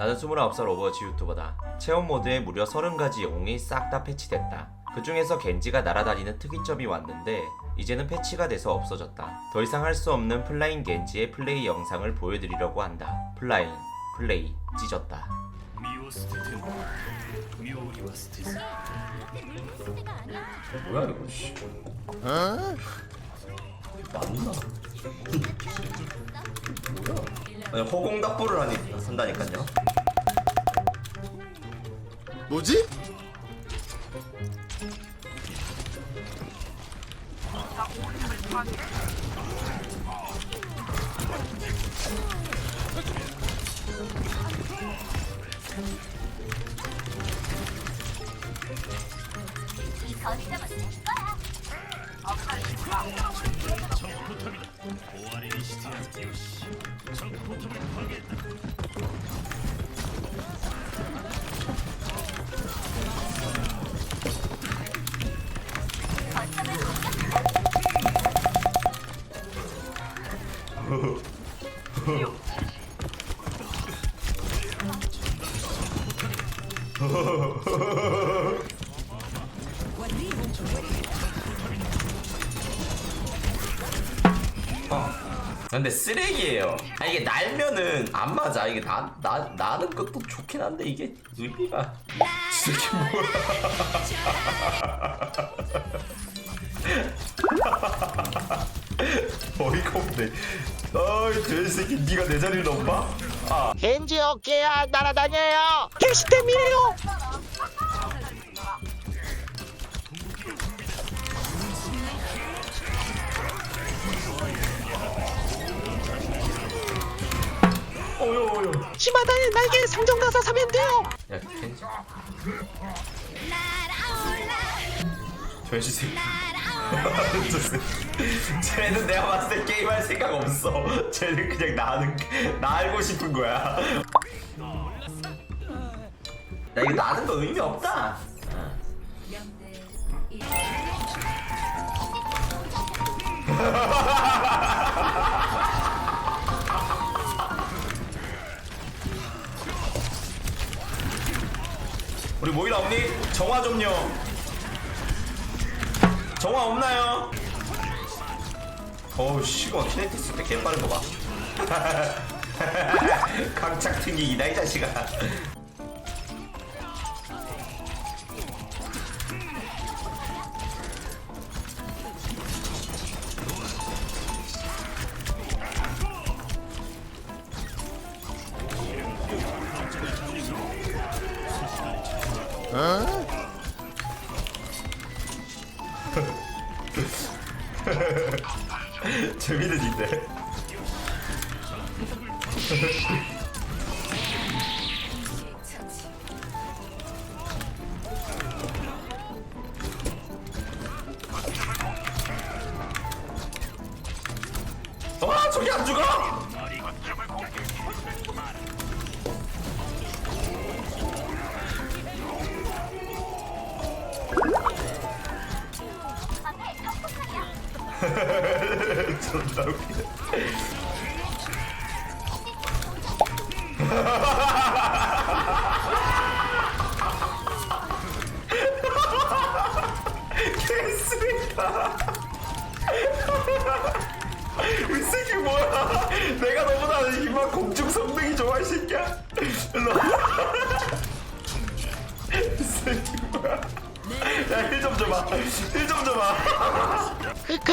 나는 29살 오버워치 유튜버다. 체험 모드에 무려 30가지 용이 싹 다 패치됐다. 그 중에서 겐지가 날아다니는 특이점이 왔는데 이제는 패치가 돼서 없어졌다. 더 이상 할 수 없는 플라잉 겐지의 플레이 영상을 보여드리려고 한다. 플라잉, 플레이, 찢었다. 어, 뭐야 이거 씨. 어? 맞나? 아니 허공답보를 하니 한다니까요. 뭐지? 근데 쓰레기예요. 아 이게 날면은 안 맞아. 이게 나, 나 나는 것도 좋긴 한데 이게 의미가 이게 뭐야? 어이가 없네. 아이 돼지새끼 네가 내 자리를 넘봐? 아 겐지 어깨야 날아다녀요 어여. 치마다에 날개 상점 가서 사면 돼요 야 겐지. 돼지새끼. 쟤는 내가 봤을 때 게임할 생각 없어. 쟤는 그냥 나는 나 알고 싶은 거야. 야 이거 나는 거 의미 없다. 우리 모이라 없니? 정화 좀요. 정화 없나요? 어우 씨발 키네티스 때 개빠른 거 봐. 강착 튕기기다 이 자식아. 재미는 있네. 존나 웃기네. 개쓰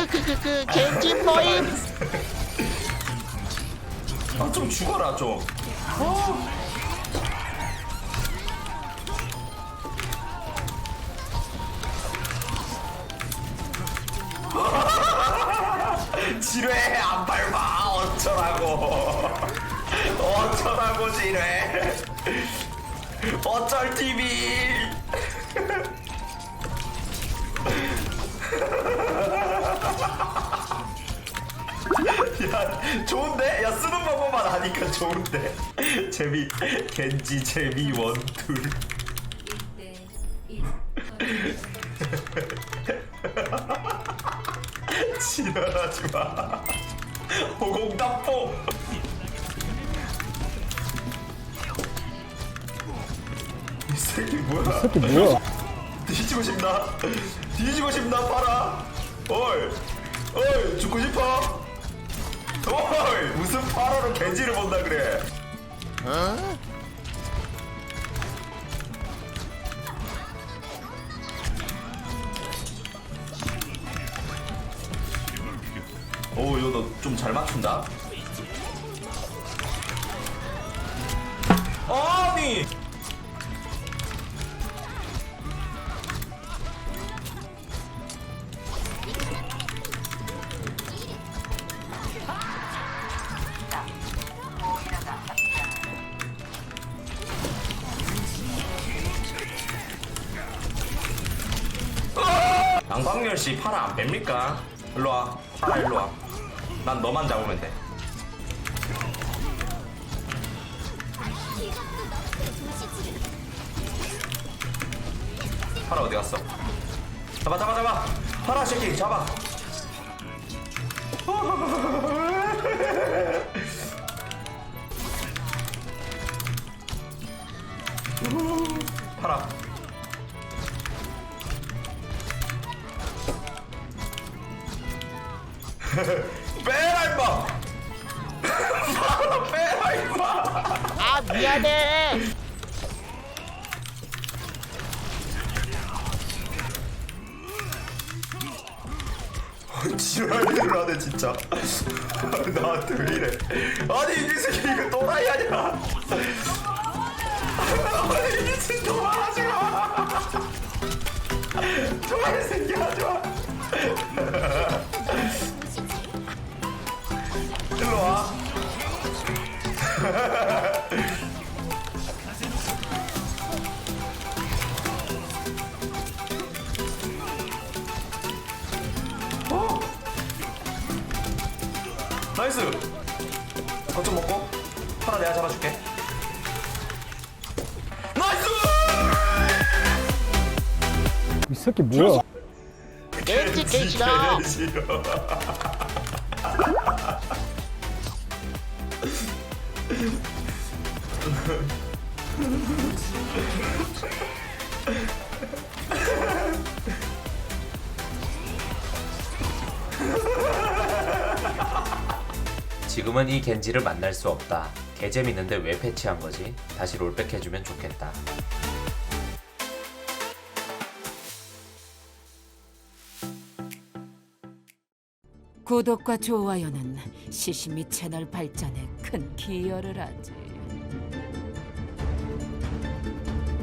크크크크크 겐지 모임? 아 좀 죽어라 좀. 지뢰 안 밟아. 어쩌라고. 어쩌라고 지뢰. 어쩔 TV 야 좋은데? 야 쓰는 방법만 아니까 좋은데 재미 겐지 재미 원툴 지랄하지 마 호공답보 이 새끼 뭐야? 새끼 뭐야? 뒤지고 싶나? 뒤지고 싶나 봐라. 어이, 어이 죽고 싶어? 어이 무슨 파라로 겐지를 본다 그래? 오 이거 너 좀 잘 맞춘다. 아니. 양광열 씨 파라 안 뺍니까? 일로 와. 파라 일로 와. 난 너만 잡으면 돼. 파라 어디 갔어? 잡아 잡아 잡아. 파라 새끼 잡아. 파라. 빼라 임마. 파라 빼라 임마. 아 미안해. 지랄을 하네 진짜. 나한테 왜 이래. 아니 이 새끼 이거 또라이 아니야? 아니 미친 또라이 하지마 좋아해 새끼 하지마 나이스. 거좀 먹고 하나 내가 잡아줄게. 나이스! 이 새끼 뭐야? 겐지 개싫어 지금은 이 겐지를 만날 수 없다. 개재밌는데 왜 패치한 거지? 다시 롤백 해주면 좋겠다. 구독과 좋아요는 시시미 채널 발전에 큰 기여를 하지.